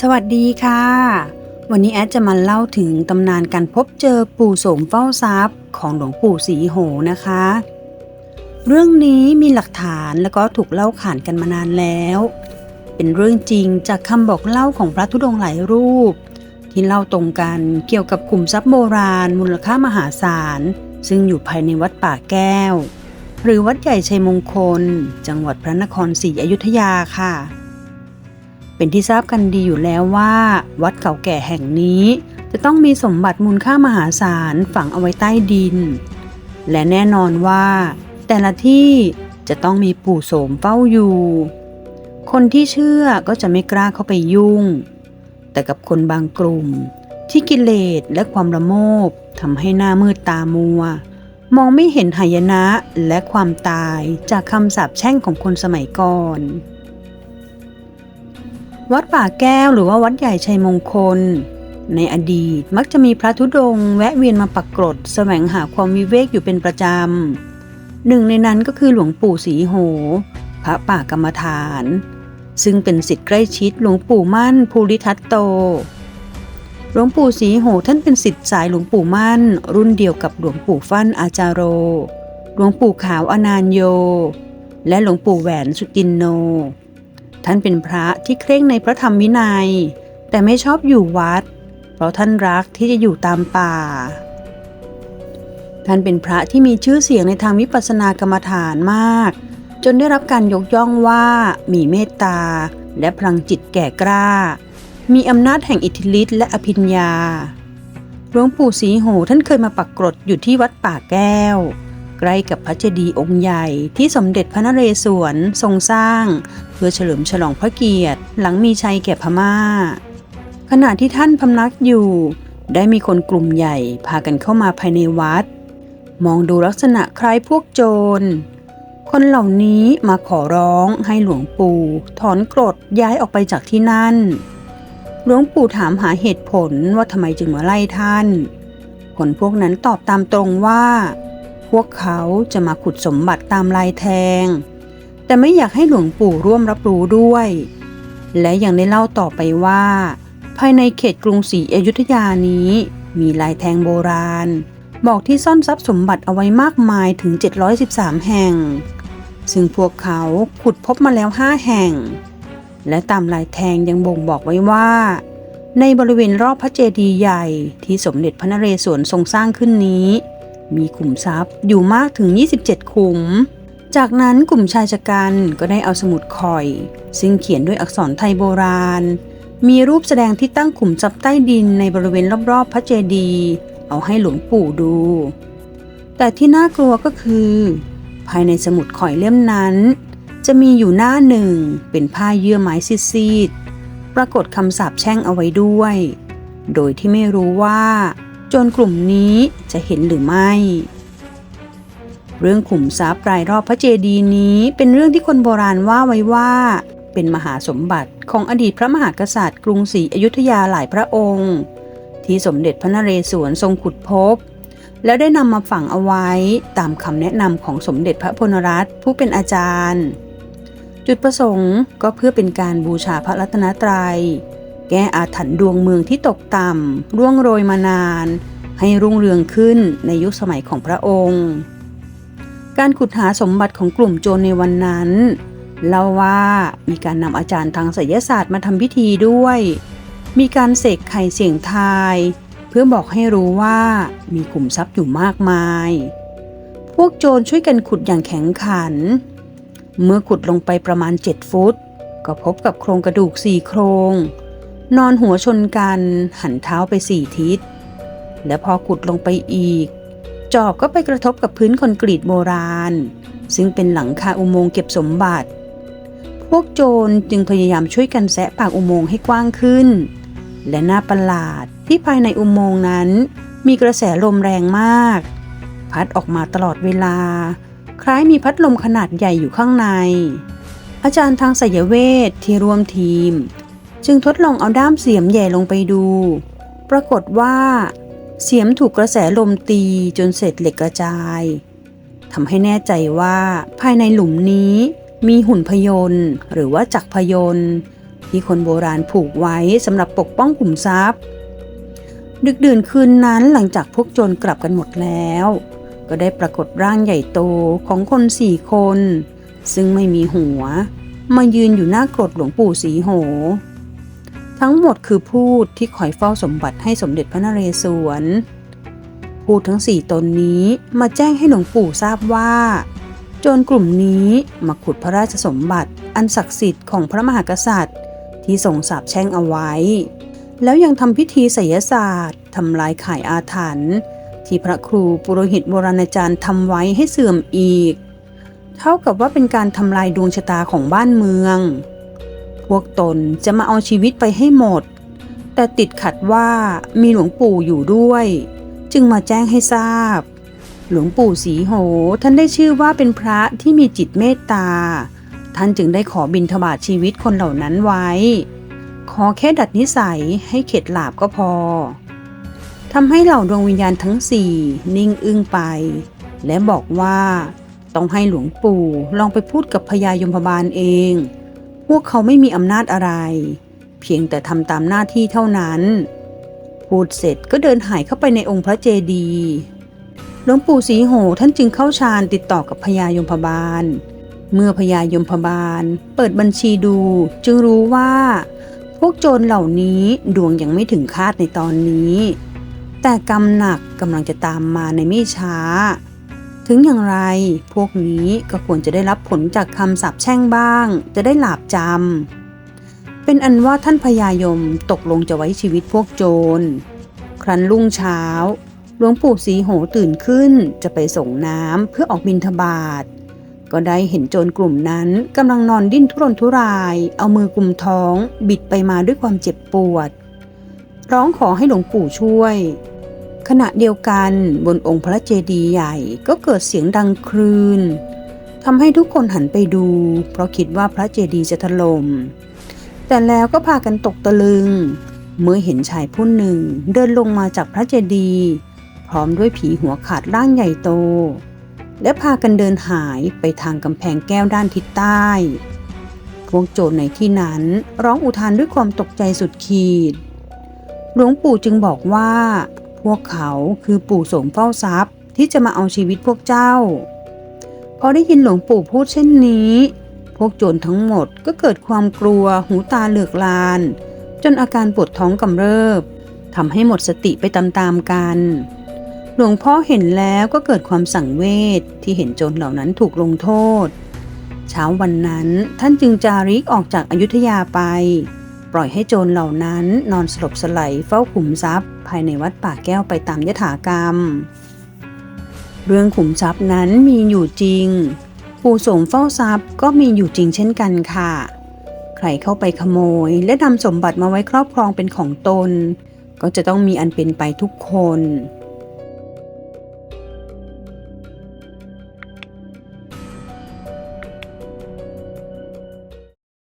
สวัสดีค่ะ วันนี้แอดจะมาเล่าถึงตำนานการพบเจอปู่โสมเฝ้าทรัพย์ของหลวงปู่ศรีโหนะคะ เรื่องนี้มีหลักฐานแล้วก็ถูกเล่าขานกันมานานแล้ว เป็นเรื่องจริงจากคำบอกเล่าของพระธุดงค์หลายรูป ที่เล่าตรงกันเกี่ยวกับขุมทรัพย์โบราณ มูลค่ามหาศาล ซึ่งอยู่ภายในวัดป่าแก้ว หรือวัดใหญ่ชัยมงคล จังหวัดพระนครศรีอยุธยาค่ะ เป็นที่ทราบกันดีอยู่แล้วว่า วัดเก่าแก่แห่งนี้ จะต้องมีสมบัติมูลค่ามหาศาลฝังเอาไว้ใต้ดิน และแน่นอนว่า แต่ละที่จะต้องมีปู่โสมเฝ้าอยู่ คนที่เชื่อก็จะไม่กล้าเข้าไปยุ่ง แต่กับคนบางกลุ่ม ที่กิเลสและความระโมบทำให้หน้ามืดตามัว มองไม่เห็นหายนะและความตายจากคำสาปแช่งของคนสมัยก่อน วัดป่าแก้วหรือว่าวัดใหญ่ชัยมงคล ในอดีตมักจะมีพระธุดงค์แวะเวียนมาปักกรดแสวงหาความวิเวกอยู่เป็นประจำหนึ่งในนั้นก็คือหลวงปู่ศรีโห พระป่ากรรมฐาน ซึ่งเป็นศิษย์ใกล้ชิดหลวงปู่มั่นภูริทัตโต หลวงปู่ศรีโหท่านเป็นศิษย์สายหลวงปู่มั่น รุ่นเดียวกับหลวงปู่ฟั่นอาจารโร หลวงปู่ขาวอนานโย และหลวงปู่แหวนสุจินโน ท่านเป็นพระที่เคร่งในพระธรรมวินัย แต่ไม่ชอบอยู่วัด เพราะท่านรักที่จะอยู่ตามป่า ท่านเป็นพระที่มีชื่อเสียงในทางวิปัสสนากรรมฐานมาก จนได้รับการยกย่องว่ามีเมตตา และพลังจิตแก่กล้า มีอำนาจแห่งอิทธิฤทธิ์และอภิญญาหลวงปู่ศรีโหท่านเคยมาปักกรดอยู่ที่วัดป่าแก้ว ใกล้กับพระเจดีย์องค์ใหญ่ที่สมเด็จพระนเรศวรทรงสร้าง เพื่อเฉลิมฉลองพระเกียรติ หลังมีชัยแก่พม่า ขณะที่ท่านพำนักอยู่ ได้มีคนกลุ่มใหญ่พากันเข้ามาภายในวัด มองดูลักษณะคล้ายพวกโจร คนเหล่านี้มาขอร้องให้หลวงปู่ถอนกรดย้ายออกไปจากที่นั่นหลวงปู่ถามหาเหตุผลว่าทำไมจึงมาไล่ท่าน คนพวกนั้นตอบตามตรงว่า พวกเขาจะมาขุดสมบัติตามลายแทง แต่ไม่อยากให้หลวงปู่ร่วมรับรู้ด้วย และยังได้เล่าต่อไปว่า ภายในเขตกรุงศรีอยุธยานี้ มีลายแทงโบราณ บอกที่ซ่อนทรัพย์สมบัติเอาไว้มากมายถึง 713 แห่ง ซึ่งพวกเขาขุดพบมาแล้ว 5 แห่ง และตามลายแทงยังบ่งบอกไว้ว่าในบริเวณรอบพระเจดีย์ใหญ่ที่สมเด็จพระนเรศวรทรงสร้างขึ้นนี้ มีขุมทรัพย์อยู่มากถึง 27 ขุม จากนั้นกลุ่มชายชะกันก็ได้เอาสมุดข่อย ซึ่งเขียนด้วยอักษรไทยโบราณ มีรูปแสดงที่ตั้งขุมทรัพย์ใต้ดินในบริเวณรอบๆ พระเจดีย์เอาให้หลวงปู่ดู แต่ที่น่ากลัวก็คือ ภายในสมุดข่อยเล่มนั้น จะมีอยู่หน้าหนึ่งเป็นผ้าเยื่อไม้ซีดๆปรากฏคำสาปแช่งเอาไว้ด้วย โดยที่ไม่รู้ว่า จรกลุ่มนี้จะเห็นหรือไม่ เรื่องขุมทรัพย์รายรอบพระเจดีย์นี้เป็นเรื่องที่คนโบราณว่าไว้ว่า เป็นมหาสมบัติของอดีตพระมหากษัตริย์ กรุงศรีอยุธยาหลายพระองค์ ที่สมเด็จพระนเรศวรทรงขุดพบ แล้วได้นำมาฝังเอาไว้ตามคำแนะนำของสมเด็จพระพลรัตน์ผู้เป็นอาจารย์ จุดประสงค์ก็เพื่อเป็นการบูชาพระรัตนตรยัย แก้อาถรรพ์ดวงเมืองที่ตกต่ำร่วงโรยมานาน ให้รุ่งเรืองขึ้นในยุคสมัยของพระองค์ การขุดหาสมบัติของกลุ่มโจรในวันนั้นเล่าว่ามีการนำอาจารย์ทางไสยศาสตร์มาทำพิธีด้วย มีการเสกไข่เสียงทาย เพื่อบอกให้รู้ว่ามีขุมทรัพย์อยู่มากมาย พวกโจรช่วยกันขุดอย่างแข็งขัน เมื่อขุดลงไปประมาณ 7 ฟุต ก็พบกับโครงกระดูกสี่โครง นอนหัวชนกันหันเท้าไปสี่ทิศ และพอขุดลงไปอีก จอบก็ไปกระทบกับพื้นคอนกรีตโบราณ ซึ่งเป็นหลังคาอุโมงค์เก็บสมบัติ พวกโจรจึงพยายามช่วยกันแซะปากอุโมงค์ให้กว้างขึ้น และน่าประหลาดที่ภายในอุโมงค์นั้น มีกระแสลมแรงมาก พัดออกมาตลอดเวลา คล้ายมีพัดลมขนาดใหญ่อยู่ข้างใน อาจารย์ทางไสยเวทที่ร่วมทีม จึงทดลองเอาด้ามเสียมแหย่ลงไปดู ปรากฏว่า เสียมถูกกระแสลมตีจนเศษเหล็กกระจายทำให้แน่ใจว่าภายในหลุมนี้มีหุ่นพยนต์หรือว่าจักรพยนต์ที่คนโบราณผูกไว้สำหรับปกป้องขุมทรัพย์ ดึกดื่นคืนนั้นหลังจากพวกโจรกลับกันหมดแล้ว ก็ได้ปรากฏร่างใหญ่โตของคนสี่คน ซึ่งไม่มีหัว มายืนอยู่หน้ากรดหลวงปู่สีโห ทั้งหมดคือพูดที่คอยเฝ้าสมบัติให้สมเด็จพระนเรศวร พูดทั้งสี่ตนนี้มาแจ้งให้หลวงปู่ทราบว่า โจรกลุ่มนี้มาขุดพระราชสมบัติอันศักดิ์สิทธิ์ของพระมหากษัตริย์ ที่ทรงสาปแช่งเอาไว้ แล้วยังทำพิธีไสยศาสตร์ทำลายข่ายอาถรรพ์ที่พระครูปุโรหิตโบราณอาจารย์ทำไว้ให้เสื่อมอีก เท่ากับว่าเป็นการทำลายดวงชะตาของบ้านเมือง พวกตนจะมาเอาชีวิตไปให้หมด แต่ติดขัดว่ามีหลวงปู่อยู่ด้วย จึงมาแจ้งให้ทราบ หลวงปู่สีโห ท่านได้ชื่อว่าเป็นพระที่มีจิตเมตตา ท่านจึงได้ขอบินทบาทชีวิตคนเหล่านั้นไว้ ขอแค่ดัดนิสัยให้เข็ดหลาบก็พอทำให้เหล่าดวงวิญญาณทั้งสี่นิ่งอึ้งไป และบอกว่า ต้องให้หลวงปู่ลองไปพูดกับพญายมพบาลเอง พวกเขาไม่มีอำนาจอะไร เพียงแต่ทำตามหน้าที่เท่านั้น พูดเสร็จก็เดินหายเข้าไปในองค์พระเจดีย์หลวงปู่ศรีโหท่านจึงเข้าฌานติดต่อกับพญายมพบาล เมื่อพญายมพบาล เปิดบัญชีดูจึงรู้ว่า พวกโจรเหล่านี้ดวงยังไม่ถึงคาดในตอนนี้ แต่กรรมหนักกำลังจะตามมาในไม่ช้า ถึงอย่างไร พวกนี้ก็ควรจะได้รับผลจากคำสาปแช่งบ้าง จะได้หลาบจำ เป็นอันว่าท่านพญายมตกลงจะไว้ชีวิตพวกโจร ครั้นรุ่งเช้า หลวงปู่สีโหตื่นขึ้นจะไปส่งน้ำเพื่อออกบินทบาท ก็ได้เห็นโจรกลุ่มนั้นกำลังนอนดิ้นทุรนทุราย เอามือกลุ่มท้อง บิดไปมาด้วยความเจ็บปวด ร้องขอให้หลวงปู่ช่วย ขณะเดียวกันบนองค์พระเจดีย์ใหญ่ก็เกิดเสียงดังครืนทำให้ทุกคนหันไปดู เพราะคิดว่าพระเจดีย์จะถล่มแต่แล้วก็พากันตกตะลึง เมื่อเห็นชายผู้หนึ่งเดินลงมาจากพระเจดีย์พร้อมด้วยผีหัวขาดร่างใหญ่โต และพากันเดินหายไปทางกำแพงแก้วด้านทิศใต้พวกโจรในที่นั้นร้องอุทานด้วยความตกใจสุดขีด หลวงปู่จึงบอกว่า วกเขาคือปู่สมเฝ้าทรัพย์ ที่จะมาเอาชีวิตพวกเจ้า พอได้ยินหลวงปู่พูดเช่นนี้ พวกโจรทั้งหมดก็เกิดความกลัวหูตาเหลือกลาน จนอาการปวดท้องกำเริบทำให้หมดสติไปตามๆกัน หลวงพ่อเห็นแล้วก็เกิดความสังเวชที่เห็นโจรเหล่านั้นถูกลงโทษ เช้าวันนั้นท่านจึงจาริกออกจากอายุทยาไป ล่อยให้โจรเหล่านั้นนอนสลบสไลเฝ้าขุมทรัพย์ ภายในวัดป่าแก้วไปตามยถากรรม เรื่องขุมทรัพย์นั้นมีอยู่จริง ปู่สมเฝ้าทรัพย์ก็มีอยู่จริงเช่นกันค่ะ ใครเข้าไปขโมยและนำสมบัติมาไว้ครอบครองเป็นของตน ก็จะต้องมีอันเป็นไปทุกคน